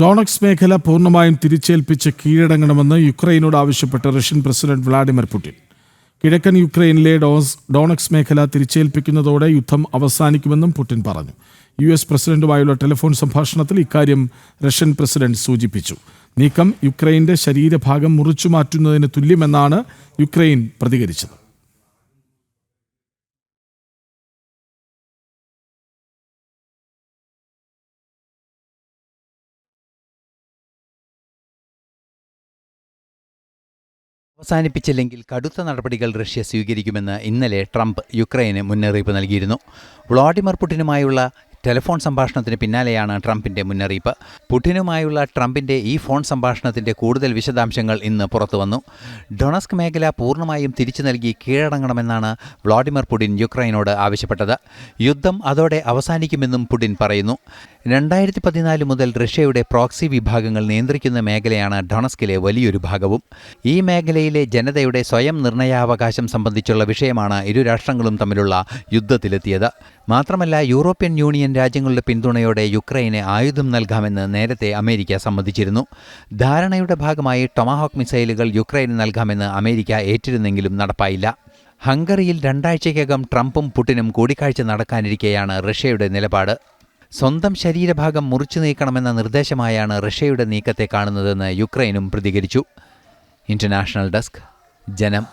ഡോണക്സ് മേഖല പൂർണമായും തിരിച്ചേൽപ്പിച്ച് കീഴടങ്ങണമെന്ന് യുക്രൈനോട് ആവശ്യപ്പെട്ട് റഷ്യൻ പ്രസിഡന്റ് വ്ളാഡിമിർ പുടിൻ. കിഴക്കൻ യുക്രൈനിലെ ഡോസ് ഡോണക്സ് മേഖല തിരിച്ചേൽപ്പിക്കുന്നതോടെ യുദ്ധം അവസാനിക്കുമെന്നും പുടിൻ പറഞ്ഞു. യു എസ് പ്രസിഡന്റുമായുള്ള ടെലിഫോൺ സംഭാഷണത്തിൽ ഇക്കാര്യം റഷ്യൻ പ്രസിഡന്റ് സൂചിപ്പിച്ചു. നീക്കം യുക്രൈന്റെ ശരീരഭാഗം മുറിച്ചു മാറ്റുന്നതിന് തുല്യമെന്നാണ് യുക്രൈൻ പ്രതികരിച്ചത്. അവസാനിപ്പിച്ചില്ലെങ്കിൽ കടുത്ത നടപടികൾ റഷ്യ സ്വീകരിക്കുമെന്ന് ഇന്നലെ ട്രംപ് യുക്രൈന് മുന്നറിയിപ്പ് നൽകിയിരുന്നു. വ്ളാഡിമിർ പുടിനുമായുള്ള ടെലിഫോൺ സംഭാഷണത്തിന് പിന്നാലെയാണ് ട്രംപിന്റെ മുന്നറിയിപ്പ്. പുടിനുമായുള്ള ട്രംപിന്റെ ഈ ഫോൺ സംഭാഷണത്തിന്റെ കൂടുതൽ വിശദാംശങ്ങൾ ഇന്ന് പുറത്തുവന്നു. ഡൊണസ്ക് മേഖല പൂർണമായും തിരിച്ചു നൽകി കീഴടങ്ങണമെന്നാണ് വ്ളാഡിമിർ പുടിൻ യുക്രൈനോട് ആവശ്യപ്പെട്ടത്. യുദ്ധം അതോടെ അവസാനിക്കുമെന്നും പുടിൻ പറയുന്നു. രണ്ടായിരത്തി പതിനാല് മുതൽ റഷ്യയുടെ പ്രോക്സി വിഭാഗങ്ങൾ നിയന്ത്രിക്കുന്ന മേഖലയാണ് ഡൊണസ്കിലെ വലിയൊരു ഭാഗവും. ഈ മേഖലയിലെ ജനതയുടെ സ്വയം നിർണയാവകാശം സംബന്ധിച്ചുള്ള വിഷയമാണ് ഇരു രാഷ്ട്രങ്ങളും തമ്മിലുള്ള യുദ്ധത്തിലെത്തിയത്. മാത്രമല്ല യൂറോപ്യൻ യൂണിയൻ രാജ്യങ്ങളുടെ പിന്തുണയോടെ യുക്രൈന് ആയുധം നൽകാമെന്ന് നേരത്തെ അമേരിക്ക സമ്മതിച്ചിരുന്നു. ധാരണയുടെ ഭാഗമായി ടൊമാഹോക്ക് മിസൈലുകൾ യുക്രൈന് നൽകാമെന്ന് അമേരിക്ക ഏറ്റിരുന്നെങ്കിലും നടപ്പായില്ല. ഹംഗറിയിൽ രണ്ടാഴ്ചയ്ക്കകം ട്രംപും പുടിനും കൂടിക്കാഴ്ച നടക്കാനിരിക്കെയാണ് റഷ്യയുടെ നിലപാട്. സ്വന്തം ശരീരഭാഗം മുറിച്ചു നീക്കണമെന്ന നിർദ്ദേശമായാണ് റഷ്യയുടെ നീക്കത്തെ കാണുന്നതെന്ന് യുക്രൈനും പ്രതികരിച്ചു. ഇന്റർനാഷണൽ ഡെസ്ക് ജനം